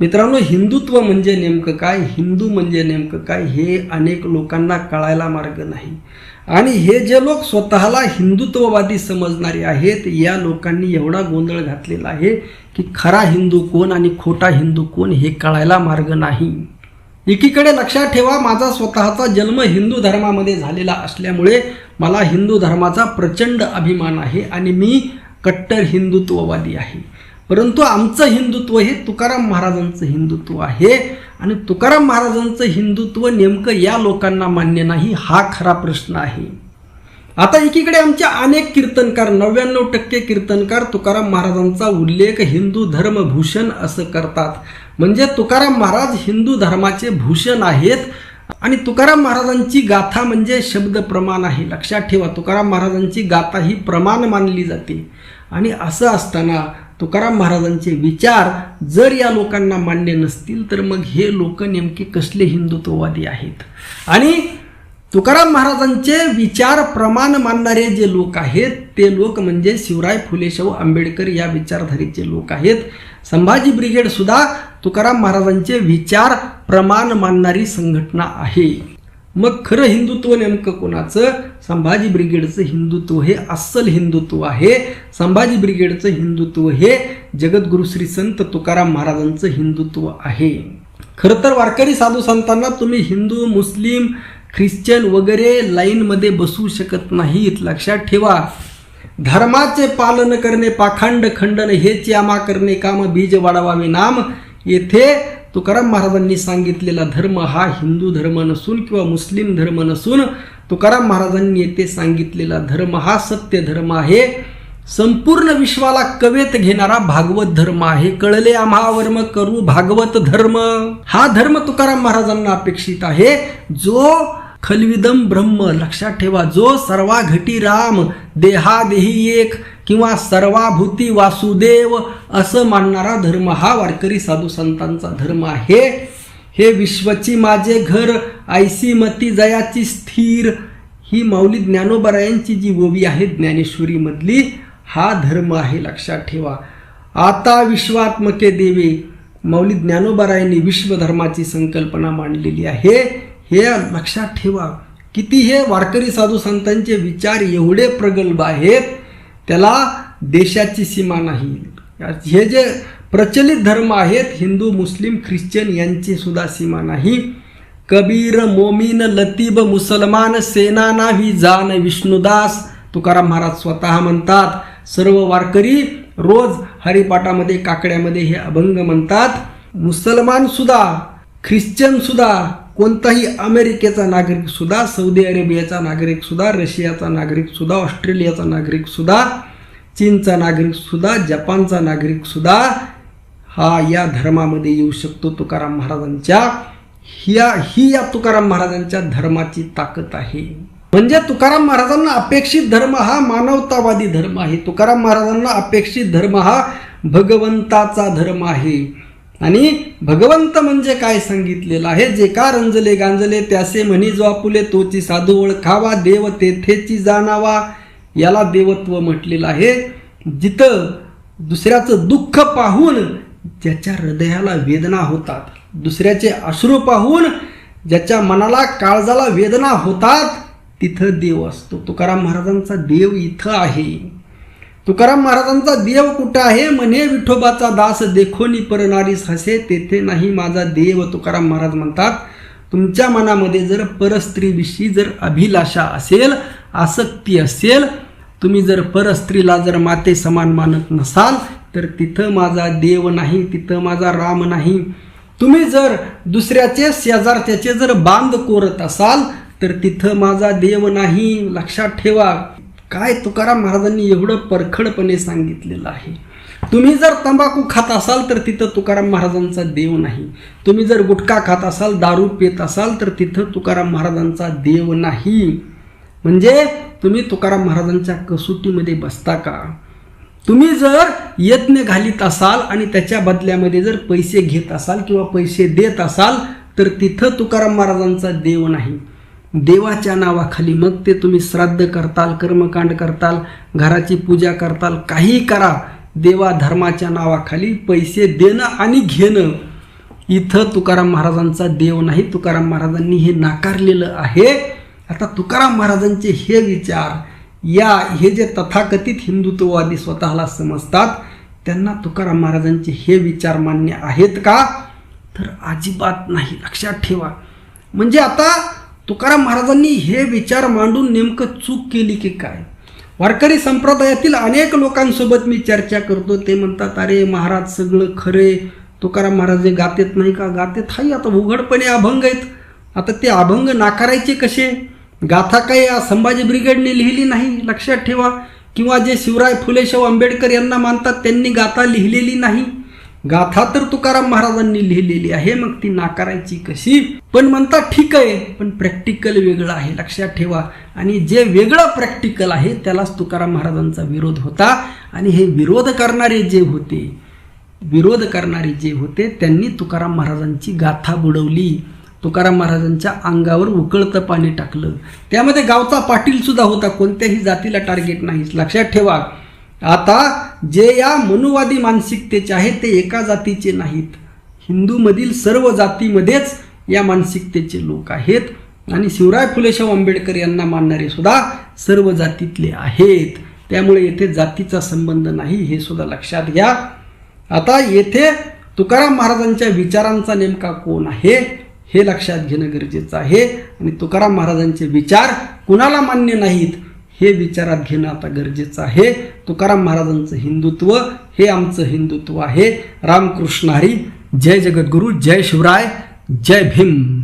मित्रांनो हिंदुत्व म्हणजे नेमकं काय? हिंदू म्हणजे नेमकं काय? हे अनेक लोकांना कळायला मार्ग नाही. आणि हे जे लोक स्वतःला हिंदुत्ववादी समजणारे आहेत या लोकांनी एवढा गोंधळ घातलेला आहे की खरा हिंदू कोण आणि खोटा हिंदू कोण हे कळायला मार्ग नाही. एकीकडे लक्षात ठेवा माझा स्वतःचा जन्म हिंदू धर्मामध्ये झालेला असल्यामुळे मला हिंदू धर्माचा प्रचंड अभिमान आहे आणि मी कट्टर हिंदुत्ववादी आहे. परंतु आमचं हिंदुत्व हे तुकाराम महाराजांचं हिंदुत्व आहे. आणि तुकाराम महाराजांचं हिंदुत्व नेमकं या लोकांना मान्य नाही हा खरा प्रश्न आहे. आता एकीकडे आमचे अनेक कीर्तनकार नव्याण्णव टक्के कीर्तनकार तुकाराम महाराजांचा उल्लेख हिंदू धर्मभूषण असं करतात. म्हणजे तुकाराम महाराज हिंदू धर्माचे भूषण आहेत. आणि तुकाराम महाराजांची गाथा म्हणजे शब्द प्रमाण आहे. लक्षात ठेवा तुकाराम महाराजांची गाथा ही प्रमाण मानली जाते. आणि असं असताना तुकाराम महाराजांचे विचार जर या लोकांना मान्य नसतील तर मग हे लोक नेमके कसले हिंदुत्ववादी आहेत? आणि तुकाराम महाराजांचे विचार प्रमाण मानणारे जे लोक आहेत ते लोक म्हणजे शिवराय फुले शाहू आंबेडकर या विचारधारेचे लोक आहेत. संभाजी ब्रिगेड सुद्धा तुकाराम महाराजांचे विचार प्रमाण मानणारी संघटना आहे. मग खरं हिंदुत्व नेमकं कोणाचं? संभाजी ब्रिगेडचं हिंदुत्व हे अस्सल हिंदुत्व आहे. संभाजी ब्रिगेडचं हिंदुत्व हे जगद्गुरु श्री संत तुकाराम महाराजांचं हिंदुत्व आहे. खरं तर वारकरी साधू संतांना तुम्ही हिंदू मुस्लिम ख्रिश्चन वगैरे लाईनमध्ये बसू शकत नाहीत. लक्षात ठेवा. धर्माचे पालन करणे पाखंड खंडन हेच यामा करणे काम बीज वाढवावे नाम. येथे तुकाराम महाराजांनी सांगितलेला धर्म हा हिंदू धर्म नसून किंवा मुस्लिम धर्म नसून तुकाराम महाराजांनी येथे सांगितलेला धर्म हा सत्य धर्म आहे. संपूर्ण विश्वाला कवेत घेणारा भागवत धर्म आहे. कळले आम्हावर्म करू भागवत धर्म. हा धर्म तुकाराम महाराजांना अपेक्षित आहे. जो खलविदम ब्रह्म लक्षात ठेवा. जो सर्वा घटी राम देहादेही एक किंवा सर्वाभूती वासुदेव असं मानणारा धर्म हा वारकरी साधू संतांचा धर्म आहे. हे विश्वची माझे घर आयसी मती जयाची स्थिर. ही माऊली ज्ञानोबरायांची जी ओवी आहे ज्ञानेश्वरीमधली हा धर्म आहे लक्षात ठेवा. आता विश्वात्मके देवे माऊली ज्ञानोबरायांनी विश्वधर्माची संकल्पना मांडलेली आहे. हे लक्षात ठेवा. किती हे वारकरी साधू संतांचे विचार एवढे प्रगल्भ आहेत त्याला देशाची सीमा नाही. हे जे प्रचलित धर्म आहेत. हिंदू मुस्लिम ख्रिश्चन यांची सुद्धा सीमा नाही. कबीर मोमीन लतीब मुसलमान सेना नाही जान विष्णुदास तुकाराम महाराज स्वतः म्हणतात. सर्व वारकरी रोज हरिपाठामध्ये काकड्यामध्ये हे अभंग म्हणतात. मुसलमान सुद्धा ख्रिश्चन सुद्धा कोणताही अमेरिकेचा नागरिक सुद्धा सौदी अरेबियाचा नागरिक सुद्धा रशियाचा नागरिक सुद्धा ऑस्ट्रेलियाचा नागरिक सुद्धा चीनचा नागरिक सुद्धा जपानचा नागरिक सुद्धा हा या धर्मामध्ये येऊ शकतो तुकाराम महाराजांच्या. ह्या ही या तुकाराम महाराजांच्या धर्माची ताकद आहे. म्हणजे तुकाराम महाराजांना अपेक्षित धर्म हा मानवतावादी धर्म आहे. तुकाराम महाराजांना अपेक्षित धर्म हा भगवंताचा धर्म आहे. आणि भगवंत म्हणजे काय सांगितलेलं आहे? जे का रंजले गांजले त्यासे म्हणी जो आपुले तोची साधू ओळखावा देव तेथेची जाणावा याला देवत्व म्हटलेलं आहे. जिथं दुसऱ्याचं दुःख पाहून ज्याच्या हृदयाला वेदना होतात. दुसऱ्याचे अश्रू पाहून ज्याच्या मनाला काळजाला वेदना होतात तिथं देव असतो. तुकाराम महाराजांचा देव इथं आहे. तुकाराम महाराजांचा देव कुठं आहे? म्हणे विठोबाचा दास देखोनी परनारीस हसे तेथे नाही माझा देव तुकाराम महाराज म्हणतात. तुमच्या मनामध्ये जर परस्त्रीविषयी जर अभिलाषा असेल आसक्ती असेल तुम्ही जर परस्त्रीला जर माते समान मानत नसाल तर तिथं माझा देव नाही तिथं माझा राम नाही. तुम्ही जर दुसऱ्याचे शेजारच्याचे जर बांध कोरत असाल तर तिथं माझा देव नाही. लक्षात ठेवा. काय तुकाराम महाराजांनी एवढं परखडपणे सांगितलेलं आहे? तुम्ही जर तंबाखू खात असाल तर तिथं तुकाराम महाराजांचा देव नाही. तुम्ही जर गुटखा खात असाल दारू पित असाल तर तिथं तुकाराम महाराजांचा देव नाही. म्हणजे तुम्ही तुकाराम महाराजांच्या कसोटीमध्ये बसता का? तुम्ही जर यत्न घालीत असाल आणि त्याच्या बदल्यामध्ये जर पैसे घेत असाल किंवा पैसे देत असाल तर तिथं तुकाराम महाराजांचा देव नाही. देवाच्या नावाखाली मग ते तुम्ही श्राद्ध करताल कर्मकांड करताल घराची पूजा करताल काही करा. देवा धर्माच्या नावाखाली पैसे देणं आणि घेणं. इथं तुकाराम महाराजांचा देव नाही. तुकाराम महाराजांनी हे नाकारलेलं आहे. आता तुकाराम महाराजांचे हे विचार या हे जे तथाकथित हिंदुत्ववादी स्वतःला समजतात त्यांना तुकाराम महाराजांचे हे विचार मान्य आहेत का? तर अजिबात नाही. लक्षात ठेवा. म्हणजे आता तुकाराम महाराजांनी हे विचार मांडून नेमकं चूक केली की काय? वारकरी संप्रदायातील अनेक लोकांसोबत मी चर्चा करतो. ते म्हणतात अरे महाराज सगळं खरे. तुकाराम महाराज हे गातेत नाही का? गातेत हाही आता उघडपणे अभंग आहेत. आता ते अभंग नाकारायचे कसे? गाथा काही संभाजी ब्रिगेडने लिहिली नाही? लक्षात ठेवा. किंवा जे शिवराय फुले शाहू आंबेडकर यांना मानतात त्यांनी गाथा लिहिलेली नाही. गाथा तर तुकाराम महाराजांनी लिहिलेली आहे मग ती नाकारायची कशी? पण म्हणतात ठीक आहे पण प्रॅक्टिकल वेगळं आहे लक्षात ठेवा. आणि जे वेगळं प्रॅक्टिकल आहे त्यालाच तुकाराम महाराजांचा विरोध होता. आणि हे विरोध करणारे जे होते विरोध करणारे जे होते त्यांनी तुकाराम महाराजांची गाथा बुडवली. तुकाराम महाराजांच्या अंगावर उकळतं पाणी टाकलं. त्यामध्ये गावचा पाटील सुद्धा होता. कोणत्याही जातीला टार्गेट नाही लक्षात ठेवा. आता जे या मनुवादी मानसिकतेचे आहेत ते एका जातीचे नाहीत. हिंदूमधील सर्व जातीमध्येच या मानसिकतेचे लोक आहेत. आणि शिवराय फुलेशाव आंबेडकर यांना मानणारे सुद्धा सर्व जातीतले आहेत. त्यामुळे येथे जातीचा संबंध नाही हे सुद्धा लक्षात घ्या. आता येथे तुकाराम महाराजांच्या विचारांचा नेमका कोण आहे? हे लक्षात घेणं गरजेचं आहे. आणि तुकाराम महाराजांचे विचार कुणाला मान्य नाहीत हे विचारात घेणं आता गरजेचं आहे. तुकाराम महाराजांचं हिंदुत्व हे आमचं हिंदुत्व आहे. रामकृष्ण हरी जय जगद्गुरू जय शिवराय जय भीम.